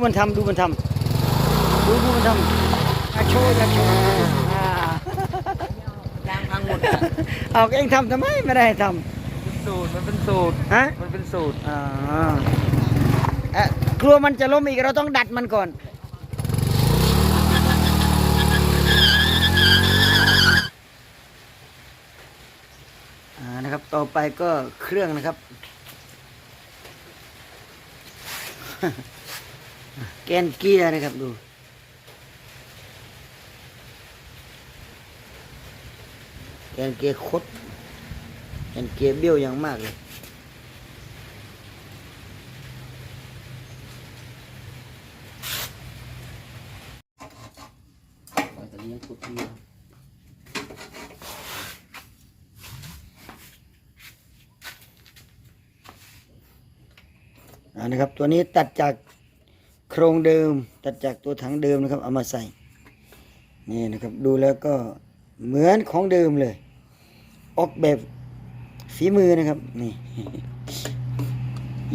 ดูมันทำดูมันทำดูดูมันทำอาโชว์อาโชว์อ่ายางพังหมดเอาเองทำทำไมไม่ได้ทสูตร มันเป็นสูตรำฮะมันเป็นสูตร อ่าเอ่อกลัวมันจะล้มอีกเราต้องดัดมันก่อน อ่านะครับต่อไปก็เครื่องนะครับ แกนเกียร์นะครับดู แกนเกียร์คด แกนเกียร์เบี้ยวอย่างมากเลยต่เลี้ยงกุดเลี้ยงอ่านะครับ ตัวนี้ตัดจาก รงเดิมตัดจากตัวถังเดิมนะครับเอามาใส่นี่นะครับดูแล้วก็เหมือนของเดิมเลย ออกแบบฝีมือนะครับนี่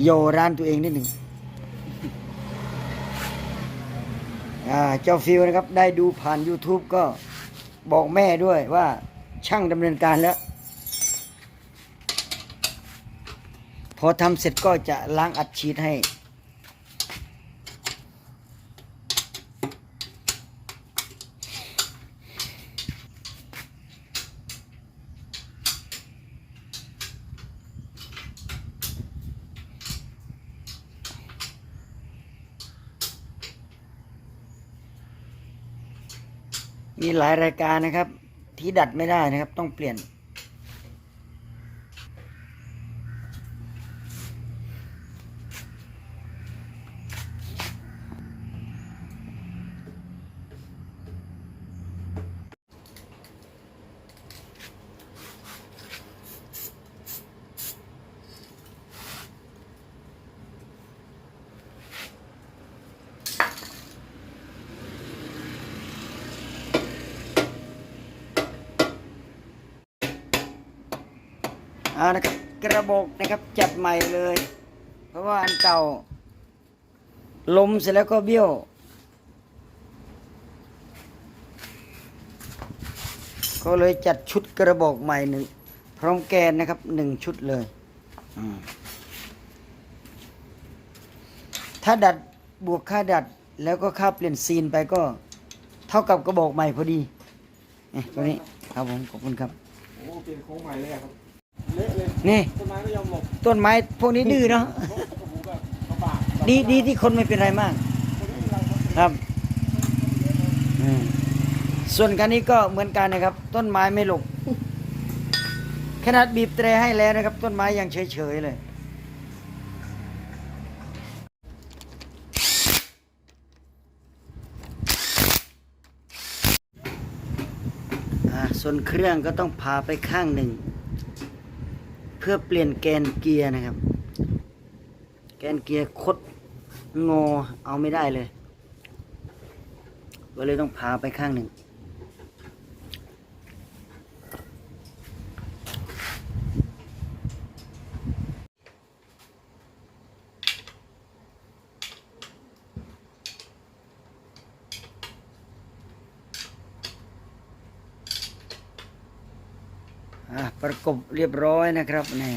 โยร้านตัวเองนิดหนึ่งอ่าเจ้าฟิวนะครับ ได้ดูผ่าน YouTube ก็บอกแม่ด้วยว่าช่างดำเนินการแล้ว พอทำเสร็จก็จะล้างอัดฉีดให้ มีหลายรายการนะครับ ที่ดัดไม่ได้นะครับ ต้องเปลี่ยน เอานะครับกระบอกนะครับจัดใหม่เลย เพราะว่าอันเก่าลมเสร็จแล้วก็เบี้ยวก็เลยจัดชุดกระบอกใหม่หนึ่งพร้อมแกนนะครับหนึ่งชุดเลยถ้าดัดบวกค่าดัดแล้วก็ค่าเปลี่ยนซีนไปก็ เท่ากับกระบอกใหม่พอดีนี่ตัวนี้ครับผมขอบคุณครับโอ้เปลี่ยนโค้งใหม่เลยครับ นี่ ต้นไม้ไม่ยอมหลบต้นไม้พวกนี้ดื้อเนาะโอ้โหแบบลำบากดีดีที่คนไม่เป็นไรมากครับอืมส่วนการนี้ก็เหมือนกันนะครับ ต้นไม้ไม่หลบขนาดบีบแตรให้แล้วนะครับ ต้นไม้ยังเฉยเฉยๆเลย อ่าส่วนเครื่องก็ต้องพาไปข้างหนึ่ง เพื่อเปลี่ยนแกนเกียร์นะครับ แกนเกียร์คดงอเอาไม่ได้เลย ก็เลยต้องพาไปข้างหนึ่ง กบเรียบร้อยนะครับนี่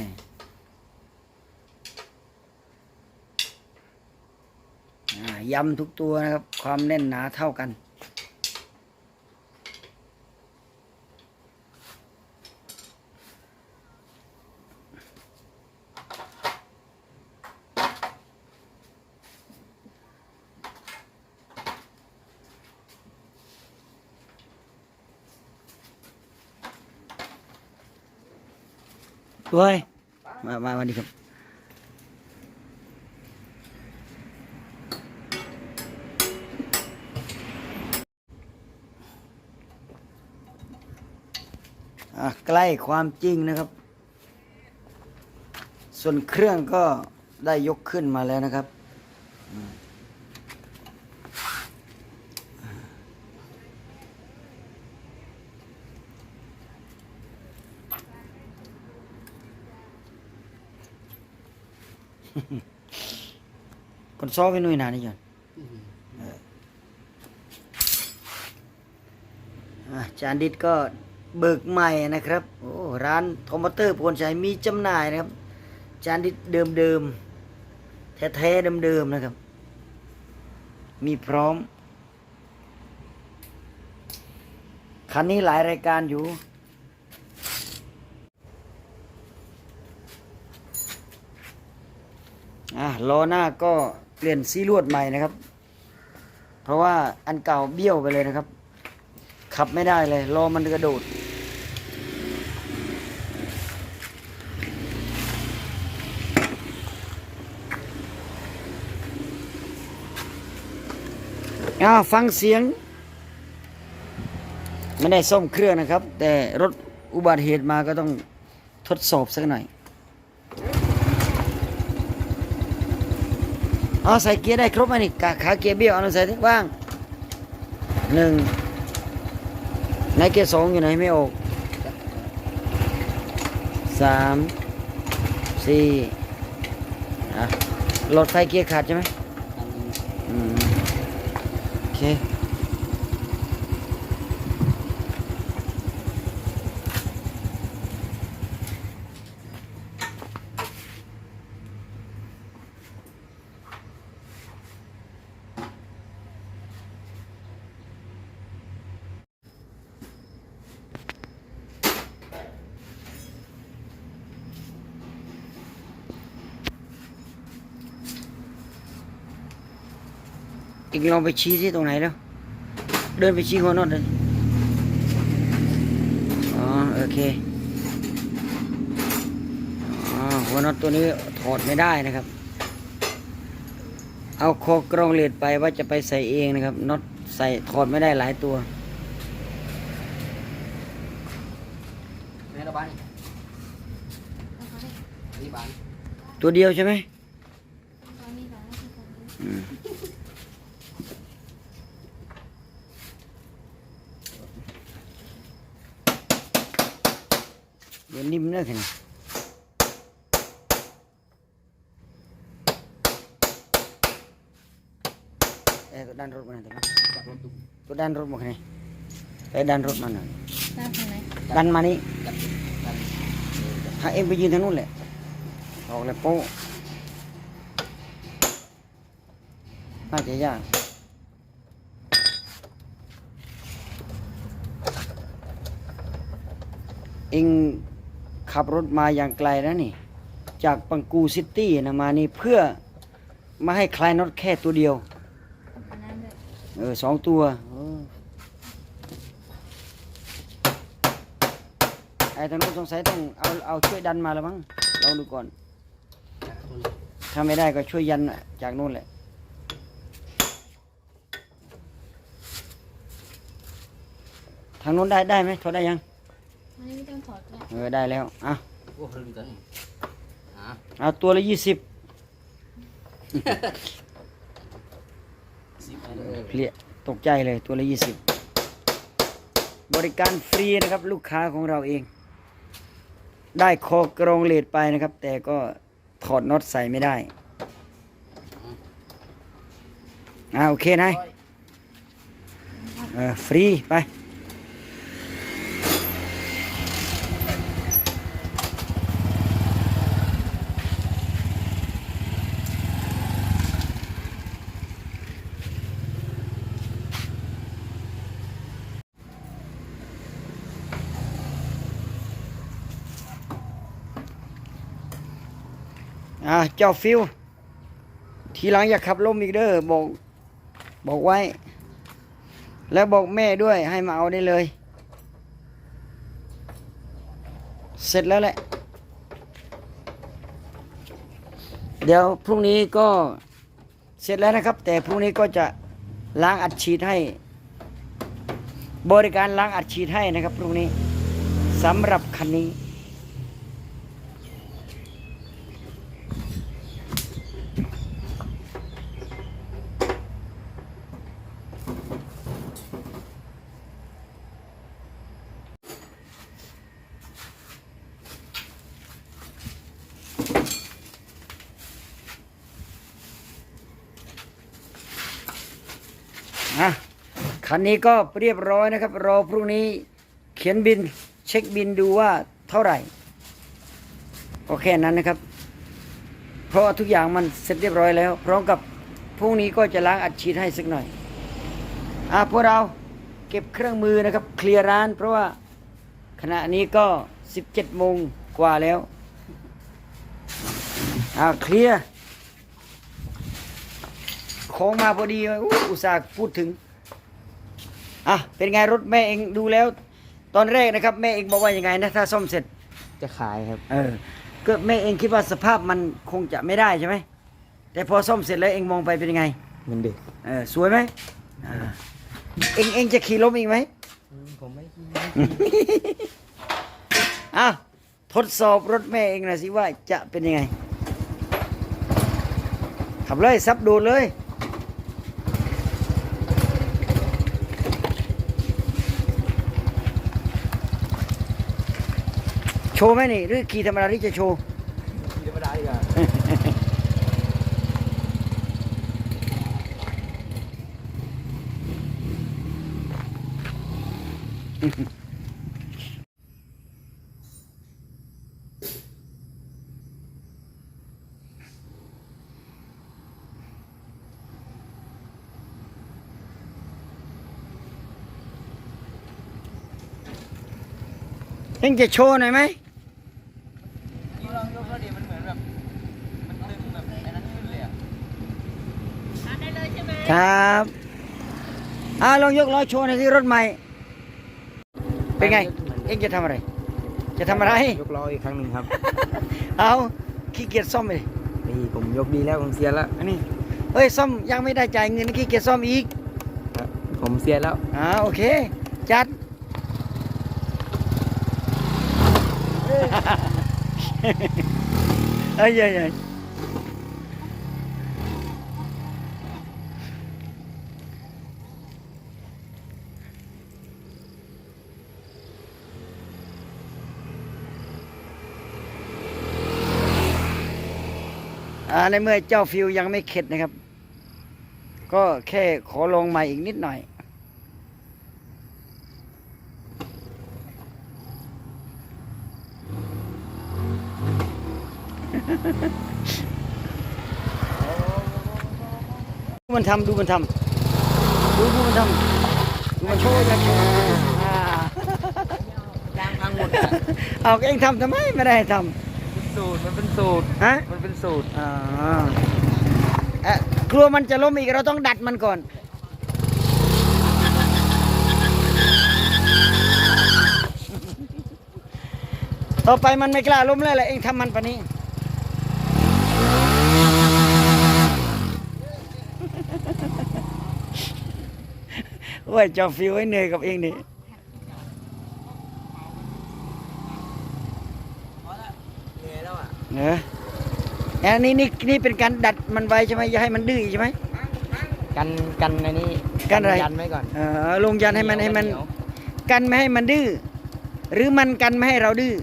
ย้ำทุกตัวนะครับ ความแน่นหนาเท่ากัน เว้ย มา มา มาดีครับ อะ ใกล้ความจริงนะครับ ส่วนเครื่องก็ได้ยกขึ้นมาแล้วนะครับ còn so với nuôi nào đi rồi ะจานดิดก็เบิกใหม่นะครับ โอ้ร้านคอมพิวเตอร์พลชัยมีจำหน่ายนะครับ จานดิดเดิมๆ แท้ๆเดิมๆนะครับ มีพร้อม คันนี้หลายรายการอยู่ อะล้อหน้าก็เปลี่ยนซีลวดใหม่นะครับ เพราะว่าอันเก่าเบี้ยวไปเลยนะครับ ขับไม่ได้เลยล้อมันกระโดดอาฟังเสียง ไม่ได้ซ่อมเครื่องนะครับ แต่รถอุบัติเหตุมาก็ต้องทดสอบสักหน่อย เอาใส่เกียร์ได้ครบไหมนี่ขาเกียร์เบี้ยวเอาใส่ทิ้งบ้างหนึ่งในเกียร์สองอยู่ไหนไม่ออกสามสี่อะหลอดไฟเกียร์ขาดใช่ไหมอืมโอเค อีกลองไปชี้ที่ตรงไหนแล้ว เดินไปชี้หัวน็อตเลยอ๋อโอเคอ๋อหัวน็อตตัวนี้ถอดไม่ได้นะครับ เอาคอกรองเลดไปว่าจะไปใส่เองนะครับน็อตใส่ถอดไม่ได้หลายตัวแม่ระบายนี่บานตัวเดียวใช่ไหมอืมเดี๋ยวนิ่มเนื้อขึ้นเอ้ยตัวดันรถมาหน่อยตัวจับรถตุ้มตัวดันรถมาหน่อยเอ้ยดันรถมาหน่อยหน้าทางไหนดันมานี่จับจับถ้าเอ็มไปยืนทางนู้นแหละออกเลยโป๊ะน่าจะยากเอง ขับรถมาอย่างไกลแล้วนี่ จากปังกูซิตี้นะมานี่เพื่อมาให้คลายน็อตแค่ตัวเดียวอันนั้นด้วยเออสองตัวเออไอ้ทางนู้นสงสัยต้องเอาเอาช่วยดันมาแล้วมั้งลองดูก่อน ถ้าไม่ได้ก็ช่วยยันจากนู่นแหละทางนู้นได้ได้ไหมถอดได้ยัง อันนี้ไม่ต้องถอดแล้วเออได้แล้วอะโอ้ลืมกันอ่าเอาตัวละยี่สิบสิบเลยเพลียตกใจเลยตัวละยี่สิบบริการฟรีนะครับลูกค้าของเราเอง ได้คอกรองเลดไปนะครับ แต่ก็ถอดน็อตใส่ไม่ได้อ่าโอเคนายเออฟรีไป อ่าเจ้าฟิว ทีหลังอย่าขับลมอีกเด้อบอก บอกไว้ แล้วบอกแม่ด้วยให้มาเอาได้เลย เสร็จแล้วแหละ เดี๋ยวพรุ่งนี้ก็เสร็จแล้วนะครับ แต่พรุ่งนี้ก็จะล้างอัดฉีดให้ บริการล้างอัดฉีดให้นะครับพรุ่งนี้สำหรับคันนี้ อะคันนี้ก็เรียบร้อยนะครับ รอพรุ่งนี้เขียนบินเช็คบินดูว่าเท่าไหร่ก็แค่นั้นนะครับ เพราะทุกอย่างมันเสร็จเรียบร้อยแล้ว พร้อมกับพรุ่งนี้ก็จะล้างอัดฉีดให้สักหน่อยอะพวกเราเก็บเครื่องมือนะครับ เคลียร์ร้าน เพราะว่าขณะนี้ก็ 17โมงกว่าแล้วอ่าเคลียร์ ของมาพอดีอู้อุตส่าห์พูดถึงอะเป็นไงรถแม่เองดูแล้ว ตอนแรกนะครับ แม่เองบอกว่ายังไงนะถ้าซ่อมเสร็จจะขายครับ เออ ก็แม่เองคิดว่าสภาพมันคงจะไม่ได้ใช่ไหมแต่พอซ่อมเสร็จแล้วเองมองไปเป็นยังไงมันเด็กเออสวยไหมอ่าเองเองจะขี่ล้มอีกไหมผมไม่อะทดสอบรถแม่เองหนะสิว่าจะเป็นยังไงขับเลยซับดูดเลย โชว์ไหมนี่หรือขี่ธรรมดาที่จะโชว์ขี่ธรรมดาดีกว่าเองจะโชว์หน่อยไหม นี่ลองยกแล้วดิมันเหมือนแบบ มันดึงแบบไอ้นั้นขึ้นเลยอะ ได้เลยใช่ไหม ครับอ่าลองยกล้อโชว์หน่อยที่รถใหม่ เป็นไง เองจะทำอะไร จะทำอะไร ยกล้ออีกครั้งหนึ่งครับ เอาขี้เกียจซ่อมไปดินี่ผมยกดีแล้วผมเสียแล้วอันนี้เฮ้ยซ่อมยังไม่ได้จ่ายเงินขี้เกียจซ่อมอีกครับผมเสียแล้วอ่าโอเค จัดเอ้ยเอ้ยเอ้ยอ่า ในเมื่อเจ้าฟิวยังไม่เข็ดนะครับ ก็แค่ขอลงใหม่อีกนิดหน่อย ดูมันทำดูมันทำดูดูมันทำดูมันโชว์อยากโชว์อ่ายางพังหมดอะเอาเองทำทำไมไม่ได้ท สูตร มันเป็นสูตรำฮะมันเป็นสูตรอ่าเอ๊ะกลัวมันจะล้มอีกเราต้องดัดมันก่อนต่อไปมันไม่กล้าล้มแล้วแหละเองทำมันปะนี้ โอ้ยเจ้าฟิวไว้เหนื่อยกับเองนี่ เหนื่อยแล้วอะ เนอะอันนี้นี่นี่เป็นการดัดมันไว้ใช่ไหมอย่าให้มันดื้ออีกใช่ไหมกันกันในนี้กันอะไรยันไว้ก่อนเออลงยันให้มันให้มันเหยวกันไม่ให้มันดื้อหรือมันกันไม่ให้เราดื้อ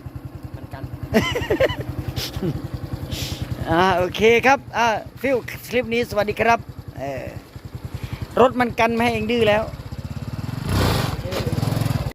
มันกันอ่าโอเคครับอ่าฟิวคลิปนี้สวัสดีครับเออรถมันกันไม่ให้เองดื้อแล้ว